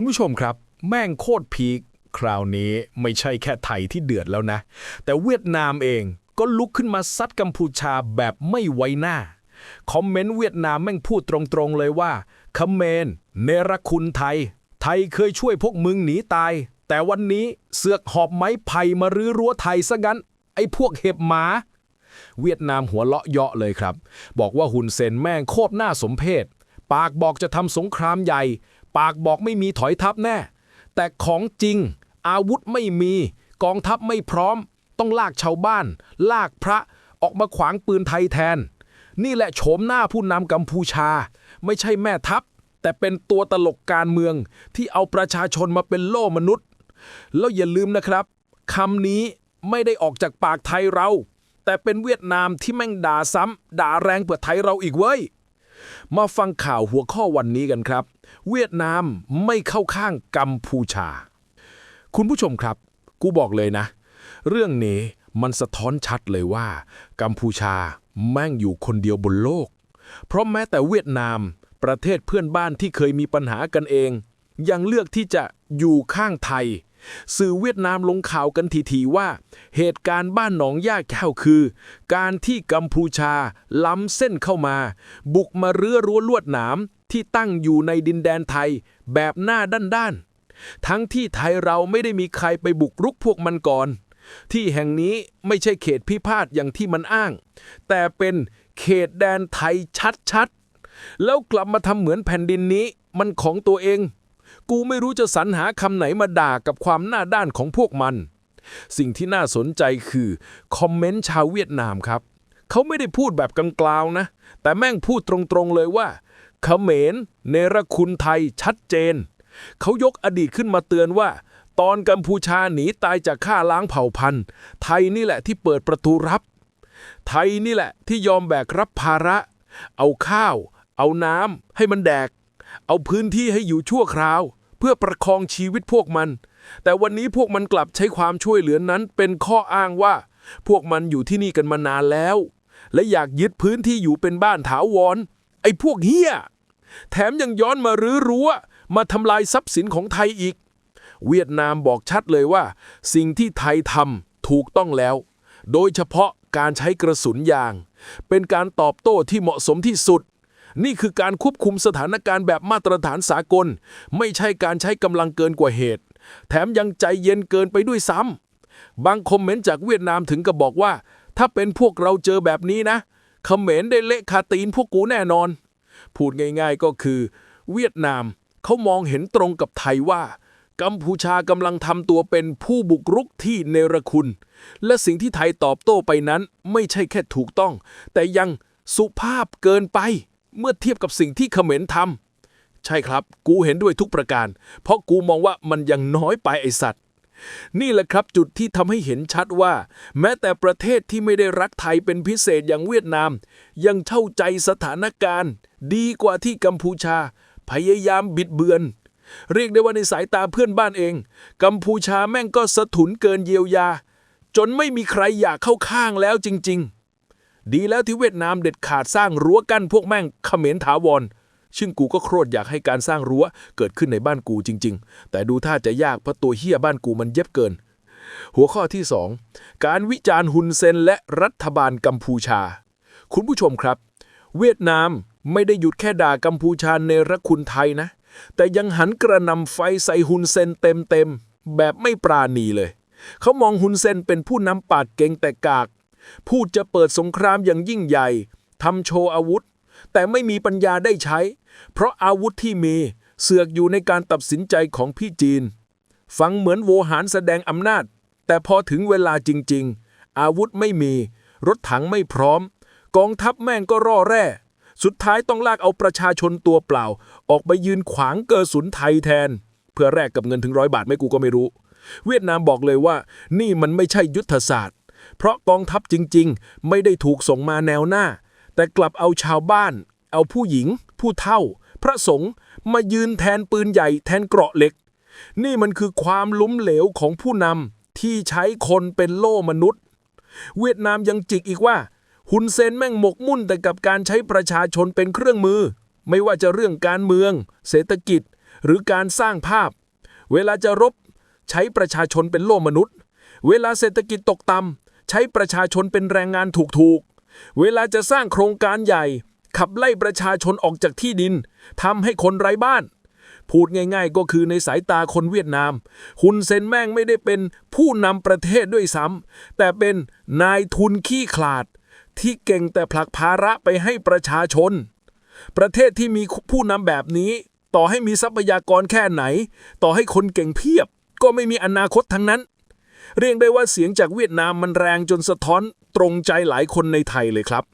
คุณผู้ชมครับ แม่งโคตรพีคคราวนี้ไม่ใช่แค่ไทยที่เดือดแล้วนะ แต่เวียดนามเองก็ลุกขึ้นมาซัดกัมพูชาแบบไม่ไว้หน้า คอมเมนต์เวียดนามแม่งพูดตรงๆเลยว่าคเมรเนรคุณไทย ไทยเคยช่วยพวกมึงหนีตาย แต่วันนี้เสือกหอบไม้ไผ่มารื้อรั้วไทยซะงั้น ไอ้พวกเห็บหมา เวียดนามหัวเลาะเยาะเลยครับ บอกว่าหุนเซนแม่งโคตรน่าสมเพชปากบอกจะทำสงครามใหญ่ ปากบอกไม่มีถอยทัพแน่ แต่ของจริง อาวุธไม่มี กองทัพไม่พร้อม ต้องลากชาวบ้าน ลากพระออกมาขวางปืนไทยแทน นี่แหละโฉมหน้าผู้นำกัมพูชา ไม่ใช่แม่ทัพ แต่เป็นตัวตลกการเมืองที่เอาประชาชนมาเป็นโล่มนุษย์ แล้วอย่าลืมนะครับคำนี้ไม่ได้ออกจากปากไทยเรา แต่เป็นเวียดนามที่แม่งด่าซ้ำด่าแรงเปื่อไทยเราอีกเว้ย มาฟังข่าวหัวข้อวันนี้กันครับ เวียดนามไม่เข้าข้างกัมพูชา คุณผู้ชมครับ กูบอกเลยนะ เรื่องนี้มันสะท้อนชัดเลยว่า กัมพูชาแม่งอยู่คนเดียวบนโลก เพราะแม้แต่เวียดนาม ประเทศเพื่อนบ้านที่เคยมีปัญหากันเอง ยังเลือกที่จะอยู่ข้างไทย สื่อเวียดนามลงข่าวกันทีๆว่า เหตุการณ์บ้านหนองย่าแก้วคือ การที่กัมพูชาล้ำเส้นเข้ามา บุกมาเรื้อรั้วลวดหนามที่ตั้งอยู่ในดินแดนไทยแบบหน้าด้านๆ ทั้งที่ไทยเราไม่ได้มีใครไปบุกรุกพวกมันก่อน ที่แห่งนี้ไม่ใช่เขตพิพาทอย่างที่มันอ้าง แต่เป็นเขตแดนไทยชัดๆ แล้วกลับมาทำเหมือนแผ่นดินนี้มันของตัวเอง กูไม่รู้จะสรรหาคำไหนมาด่ากับความหน้าด้านของพวกมัน สิ่งที่น่าสนใจคือคอมเมนต์ชาวเวียดนามครับ เขาไม่ได้พูดแบบกลางๆนะ แต่แม่งพูดตรงๆเลยว่าเขมรเนรคุณไทยชัดเจน เขายกอดีตขึ้นมาเตือนว่า ตอนกัมพูชาหนีตายจากฆ่าล้างเผ่าพันธุ์ ไทยนี่แหละที่เปิดประตูรับ ไทยนี่แหละที่ยอมแบกรับภาระ เอาข้าว เอาน้ำให้มันแดก เอาพื้นที่ให้อยู่ชั่วคราว เพื่อประคองชีวิตพวกมัน แต่วันนี้พวกมันกลับใช้ความช่วยเหลือนั้นเป็นข้ออ้างว่า พวกมันอยู่ที่นี่กันมานานแล้ว และอยากยึดพื้นที่อยู่เป็นบ้านถาวร ไอ้พวกเฮียแถมยังย้อนมารื้อรั้วมาทำลายทรัพย์สินของไทยอีก เวียดนามบอกชัดเลยว่า สิ่งที่ไทยทำถูกต้องแล้ว โดยเฉพาะการใช้กระสุนยาง เป็นการตอบโต้ที่เหมาะสมที่สุด นี่คือการควบคุมสถานการณ์แบบมาตรฐานสากล ไม่ใช่การใช้กำลังเกินกว่าเหตุ แถมยังใจเย็นเกินไปด้วยซ้ำบางคอมเมนต์จากเวียดนามถึงกับบอกว่า ถ้าเป็นพวกเราเจอแบบนี้นะเขมรได้เละคาตีนพวกกูแน่นอน พูดง่ายๆก็คือ เวียดนามเขามองเห็นตรงกับไทยว่า กัมพูชากำลังทำตัวเป็นผู้บุกรุกที่เนรคุณ และสิ่งที่ไทยตอบโต้ไปนั้นไม่ใช่แค่ถูกต้อง แต่ยังสุภาพเกินไป เมื่อเทียบกับสิ่งที่เขมรทำใช่ครับ กูเห็นด้วยทุกประการ เพราะกูมองว่ามันยังน้อยไปไอสัตว์ นี่แหละครับจุดที่ทำให้เห็นชัดว่า แม้แต่ประเทศที่ไม่ได้รักไทยเป็นพิเศษอย่างเวียดนาม ยังเข้าใจสถานการณ์ ดีกว่าที่กัมพูชา พยายามบิดเบือนเรียกได้ว่าในสายตาเพื่อนบ้านเอง กัมพูชาแม่งก็สะทุนเกินเยียวยา จนไม่มีใครอยากเข้าข้างแล้วจริง ๆ ดีแล้วที่เวียดนามเด็ดขาดสร้างรั้วกั้นพวกแม่งเขมรถาวรซึ่งกูก็โคตรอยากให้การสร้างรั้วเกิดขึ้นในบ้านกูจริง ๆ แต่ดูท่าจะยากเพราะตัวเฮียบ้านกูมันเย็บเกิน หัวข้อที่ 2 การวิจารณ์ฮุนเซนและรัฐบาลกัมพูชา คุณผู้ชมครับ เวียดนามไม่ได้หยุดแค่ด่ากัมพูชาในรักคุณไทยนะ แต่ยังหันกระนำไฟใส่ฮุนเซนเต็มๆแบบไม่ปราณีเลย เขามองฮุนเซนเป็นผู้นำปาดเก่งแต่กาก พูดจะเปิดสงครามอย่างยิ่งใหญ่ทำโชว์อาวุธ แต่ไม่มีปัญญาได้ใช้ เพราะอาวุธที่มีเสือกอยู่ในการตัดสินใจของพี่จีน ฟังเหมือนโวหารแสดงอำนาจ แต่พอถึงเวลาจริง ๆ อาวุธไม่มี รถถังไม่พร้อม กองทัพแม่งก็ร่อแร่ สุดท้ายต้องลากเอาประชาชนตัวเปล่า ออกไปยืนขวางเกอสุนไทยแทน เพื่อแลกกับเงินถึงร้อยบาทไม่กูก็ไม่รู้ เวียดนามบอกเลยว่า นี่มันไม่ใช่ยุทธศาสตร์ เพราะกองทัพจริงๆ ไม่ได้ถูกส่งมาแนวหน้า แต่กลับเอาชาวบ้าน เอาผู้หญิง ผู้เฒ่า พระสงฆ์มายืนแทนปืนใหญ่แทนเกราะเหล็ก นี่มันคือความล้มเหลวของผู้นำที่ใช้คนเป็นโล่มนุษย์ เวียดนามยังจิกอีกว่าฮุนเซนแม่งหมกมุ่นแต่กับการใช้ประชาชนเป็นเครื่องมือ ไม่ว่าจะเรื่องการเมือง เศรษฐกิจ หรือการสร้างภาพ เวลาจะรบ ใช้ประชาชนเป็นโล่มนุษย์ เวลาเศรษฐกิจตกต่ำ ใช้ประชาชนเป็นแรงงานถูกๆ เวลาจะสร้างโครงการใหญ่ ขับไล่ประชาชนออกจากที่ดินทำให้คนไร้บ้าน พูดง่ายๆก็คือในสายตาคนเวียดนามฮุนเซนแม่งไม่ได้เป็นผู้นำประเทศด้วยซ้ำแต่เป็นนายทุนขี้ขลาด ที่เก่งแต่ผลักภาระไปให้ประชาชน ประเทศที่มีผู้นำแบบนี้ ต่อให้มีทรัพยากรแค่ไหน ต่อให้คนเก่งเพียบ ก็ไม่มีอนาคตทั้งนั้น เรียกได้ว่าเสียงจากเวียดนามมันแรงจนสะท้อนตรงใจหลายคนในไทยเลยครับ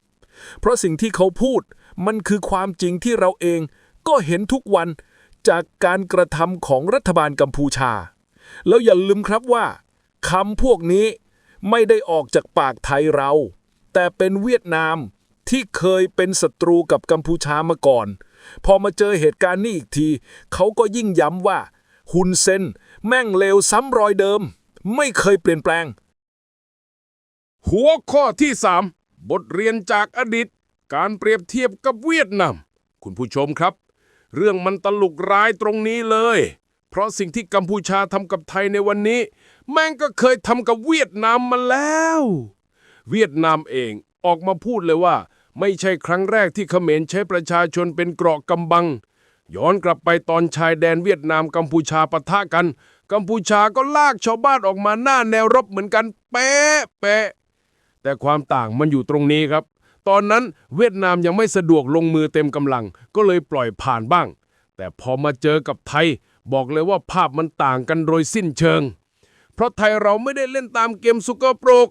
เพราะสิ่งที่เขาพูดมันคือความจริงที่เราเองก็เห็นทุกวันจากการกระทำของรัฐบาลกัมพูชา แล้วอย่าลืมครับว่าคำพวกนี้ไม่ได้ออกจากปากไทยเรา แต่เป็นเวียดนามที่เคยเป็นศัตรูกับกัมพูชามาก่อน พอมาเจอเหตุการณ์นี้อีกที เขาก็ยิ่งย้ำว่าฮุนเซนแม่งเลวซ้ำรอยเดิม ไม่เคยเปลี่ยนแปลง หัวข้อที่ 3 บทเรียนจากอดีต การเปรียบเทียบกับเวียดนาม คุณผู้ชมครับ เรื่องมันตลกร้ายตรงนี้เลย เพราะสิ่งที่กัมพูชาทำกับไทยในวันนี้ แม่งก็เคยทำกับเวียดนามมาแล้ว เวียดนามเองออกมาพูดเลยว่า ไม่ใช่ครั้งแรกที่เขมรใช้ประชาชนเป็นเกราะกำบังย้อนกลับไปตอนชายแดนเวียดนามกัมพูชาปะทะกัน กัมพูชาก็ลากชาวบ้านออกมาหน้าแนวรบเหมือนกันเป๊ะเป๊ะแต่ความต่างมันอยู่ตรงนี้ครับ ตอนนั้นเวียดนามยังไม่สะดวกลงมือเต็มกำลัง ก็เลยปล่อยผ่านบ้าง แต่พอมาเจอกับไทย บอกเลยว่าภาพมันต่างกันโดยสิ้นเชิง เพราะไทยเราไม่ได้เล่นตามเกมสุกโปรก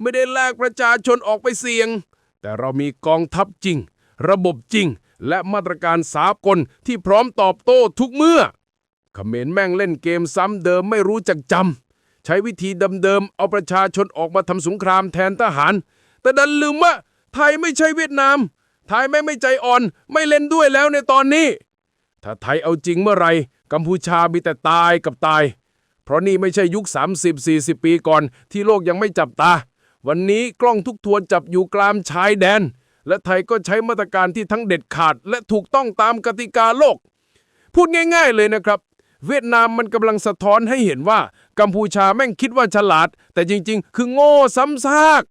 ไม่ได้ลากประชาชนออกไปเสี่ยง แต่เรามีกองทัพจริง ระบบจริง และมาตรการสากลที่พร้อมตอบโต้ทุกเมื่อ เขมรแม่งเล่นเกมซ้ำเดิมไม่รู้จักจำใช้วิธีเดิมๆเอาประชาชนออกมาทำสงครามแทนทหาร แต่ดันลืมว่าไทยไม่ใช่เวียดนาม ไทยไม่ไม่ใจอ่อนไม่เล่นด้วยแล้วในตอนนี้ ถ้าไทยเอาจริงเมื่อไหรกัมพูชามีแต่ตายกับตาย เพราะนี่ไม่ใช่ยุค 30-40 ปีก่อน ที่โลกยังไม่จับตา วันนี้กล้องทุกทวนจับอยู่กลางชายแดน และไทยก็ใช้มาตรการที่ทั้งเด็ดขาด และถูกต้องตามกติกาโลก พูดง่าย ๆ เลยนะครับ เวียดนามมันกำลังสะท้อนให้เห็นว่า กัมพูชาแม่งคิดว่าฉลาด แต่จริง ๆ คือโง่ซ้ำซาก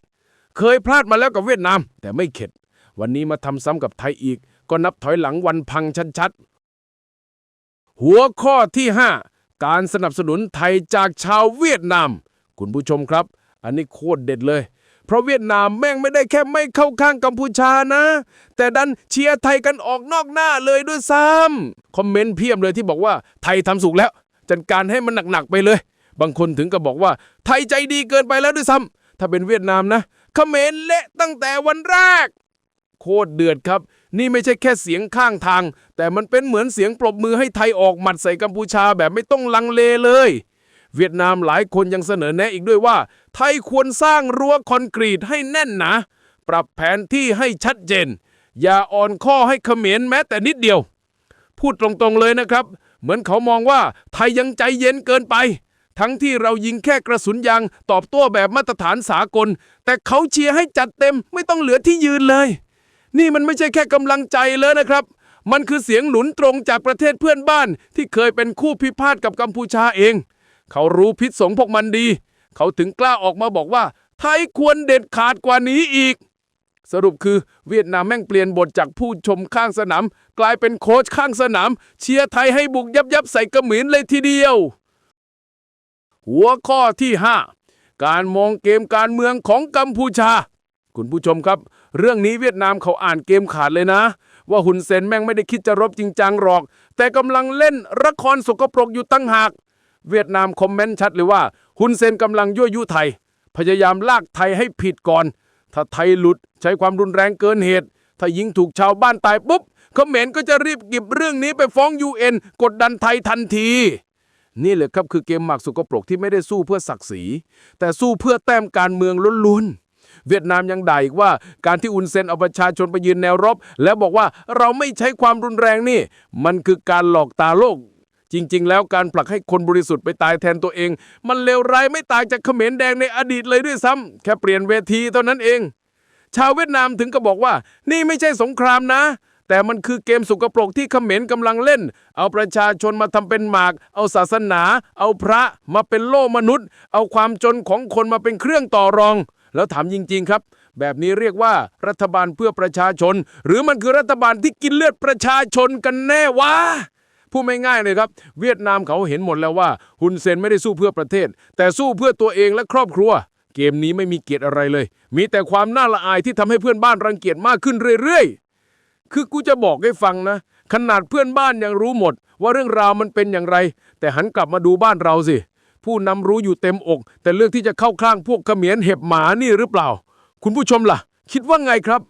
เคยพลาดมาแล้วกับเวียดนาม แต่ไม่เข็ด วันนี้มาทำซ้ำกับไทยอีก ก็นับถอยหลังวันพังชัดๆ หัวข้อที่ 5 การสนับสนุนไทยจากชาวเวียดนาม คุณผู้ชมครับ อันนี้โคตรเด็ดเลย เพราะเวียดนามแม่งไม่ได้แค่ไม่เข้าข้างกัมพูชานะ แต่ดันเชียร์ไทยกันออกนอกหน้าเลยด้วยซ้ำคอมเมนต์เพียบเลยที่บอกว่าไทยทำสุกแล้ว จัดการให้มันหนักๆไปเลย บางคนถึงกับบอกว่า ไทยใจดีเกินไปแล้วด้วยซ้ำถ้าเป็นเวียดนามนะเขมรเละตั้งแต่วันแรก โคตรเดือดครับ นี่ไม่ใช่แค่เสียงข้างทาง แต่มันเป็นเหมือนเสียงปรบมือให้ไทยออกหมัดใส่กัมพูชาแบบไม่ต้องลังเลเลย เวียดนามหลายคนยังเสนอแนะอีกด้วยว่า ไทยควรสร้างรั้วคอนกรีตให้แน่นหนาปรับแผนที่ให้ชัดเจน อย่าอ่อนข้อให้เขมรแม้แต่นิดเดียว พูดตรงๆเลยนะครับ เหมือนเขามองว่าไทยยังใจเย็นเกินไป ทั้งที่เรายิงแค่กระสุนยางตอบโต้แบบมาตรฐานสากล แต่เขาเชียร์ให้จัดเต็มไม่ต้องเหลือที่ยืนเลย นี่มันไม่ใช่แค่กำลังใจเลยนะครับ มันคือเสียงหนุนตรงจากประเทศเพื่อนบ้านที่เคยเป็นคู่พิพาทกับกัมพูชาเอง เขารู้พิษสงพวกมันดี เขาถึงกล้าออกมาบอกว่า ไทยควรเด็ดขาดกว่านี้อีก สรุปคือเวียดนามแม่งเปลี่ยนบทจากผู้ชมข้างสนาม กลายเป็นโค้ชข้างสนาม เชียร์ไทยให้บุกยับยับใส่กระหมินเลยทีเดียว หัวข้อที่ 5 การมองเกมการเมืองของกัมพูชา คุณผู้ชมครับ เรื่องนี้เวียดนามเขาอ่านเกมขาดเลยนะว่าหุนเซนแม่งไม่ได้คิดจะรบจริงจังหรอก แต่กำลังเล่นละครสกปรกอยู่ตั้งหาก เวียดนามคอมเมนต์ชัดเลยว่าฮุนเซนกำลังยั่วยุไทย พยายามลากไทยให้ผิดก่อน ถ้าไทยหลุดใช้ความรุนแรงเกินเหตุ ถ้ายิงถูกชาวบ้านตายปุ๊บเขมรก็จะรีบเก็บเรื่องนี้ไปฟ้องยูเอ็นกดดันไทยทันที นี่แหละครับคือเกมหมากสุกปรกที่ไม่ได้สู้เพื่อศักดิ์ศรี แต่สู้เพื่อแต้มการเมืองล้วนๆเวียดนามยังด่าอีกว่าการที่อุนเซนเอาประชาชนไปยืนแนวรบ แล้วบอกว่าเราไม่ใช้ความรุนแรงนี่ มันคือการหลอกตาโลก จริง ๆ แล้วการผลักให้คนบริสุทธิ์ไปตายแทนตัวเอง มันเลวร้ายไม่ต่างจากเขมรแดงในอดีตเลยด้วยซ้ำแค่เปลี่ยนเวทีเท่านั้นเอง ชาวเวียดนามถึงก็บอกว่า นี่ไม่ใช่สงครามนะ แต่มันคือเกมสุกปรกที่เขมรกำลังเล่น เอาประชาชนมาทำเป็นหมาก เอาศาสนา เอาพระมาเป็นโล่มนุษย์ เอาความจนของคนมาเป็นเครื่องต่อรอง แล้วถามจริง ๆ ครับแบบนี้เรียกว่ารัฐบาลเพื่อประชาชน หรือมันคือรัฐบาลที่กินเลือดประชาชนกันแน่วะ พูดไม่ง่ายเลยครับ เวียดนามเขาเห็นหมดแล้วว่าฮุนเซนไม่ได้สู้เพื่อประเทศ แต่สู้เพื่อตัวเองและครอบครัว เกมนี้ไม่มีเกียรติอะไรเลย มีแต่ความน่าละอายที่ทำให้เพื่อนบ้านรังเกียจมากขึ้นเรื่อยๆ คือกูจะบอกให้ฟังนะ ขนาดเพื่อนบ้านยังรู้หมด ว่าเรื่องราวมันเป็นอย่างไร แต่หันกลับมาดูบ้านเราสิ ผู้นำรู้อยู่เต็มอก แต่เลือกที่จะเข้าข้างพวกเขมียนเห็บหมานี่หรือเปล่า คุณผู้ชมล่ะ คิดว่าไงครับ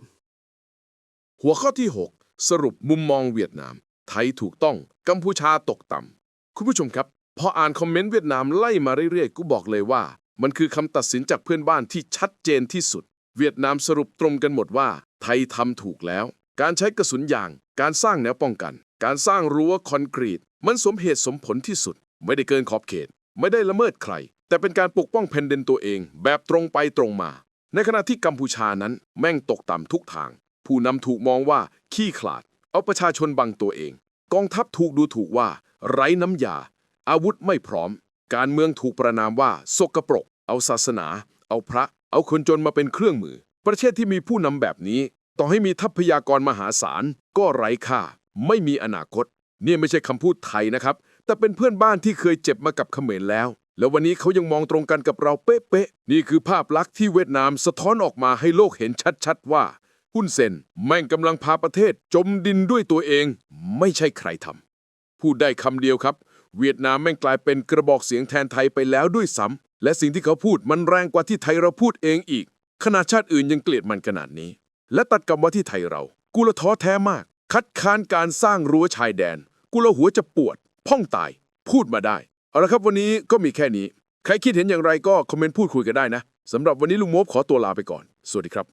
หัวข้อที่ 6 สรุปมุมมองเวียดนาม ไทยถูกต้อง กัมพูชาตกต่ำคุณผู้ชมครับพออ่านคอมเมนต์เวียดนามไล่มาเรื่อยๆ กูบอกเลยว่า มันคือคำตัดสินจากเพื่อนบ้านที่ชัดเจนที่สุด เวียดนามสรุปตรงกันหมดว่า ไทยทำถูกแล้ว การใช้กระสุนยาง การสร้างแนวป้องกัน การสร้างรั้วคอนกรีต มันสมเหตุสมผลที่สุด ไม่ได้เกินขอบเขต ไม่ได้ละเมิดใคร แต่เป็นการปกป้องแผ่นดินตัวเอง แบบตรงไปตรงมา ในขณะที่กัมพูชานั้น แม่งตกต่ำทุกทาง ผู้นำถูกมองว่าขี้ขลาด เอาประชาชนบังตัวเอง กองทัพถูกดูถูกว่า ไร้น้ำยา อาวุธไม่พร้อม การเมืองถูกประนามว่าสกปรก เอาศาสนา เอาพระ เอาคนจนมาเป็นเครื่องมือ ประเทศที่มีผู้นำแบบนี้ ต่อให้มีทรัพยากรมหาศาล ก็ไร้ค่า ไม่มีอนาคต นี่ไม่ใช่คำพูดไทยนะครับ แต่เป็นเพื่อนบ้านที่เคยเจ็บมากับเขมรแล้ว แล้ววันนี้เขายังมองตรงกันกับเราเป๊ะๆนี่คือภาพลักษณ์ที่เวียดนามสะท้อนออกมาให้โลกเห็นชัดๆว่า หุ้นเซนแม่งกำลังพาประเทศจมดินด้วยตัวเอง ไม่ใช่ใครทำพูดได้คำเดียวครับ เวียดนามแม่งกลายเป็นกระบอกเสียงแทนไทยไปแล้วด้วยซ้ำและสิ่งที่เขาพูดมันแรงกว่าที่ไทยเราพูดเองอีกขนาดชาติอื่นยังเกลียดมันขนาดนี้ และตัดกับมาที่ไทยเรา กูละท้อแท้มาก คัดค้านการสร้างรั้วชายแดน กูละหัวจะปวด พ่องตาย พูดมาได้ เอาละครับวันนี้ก็มีแค่นี้ ใครคิดเห็นอย่างไรก็คอมเมนต์พูดคุยกันได้นะสำหรับวันนี้ลุงโมบขอตัวลาไปก่อน สวัสดีครับ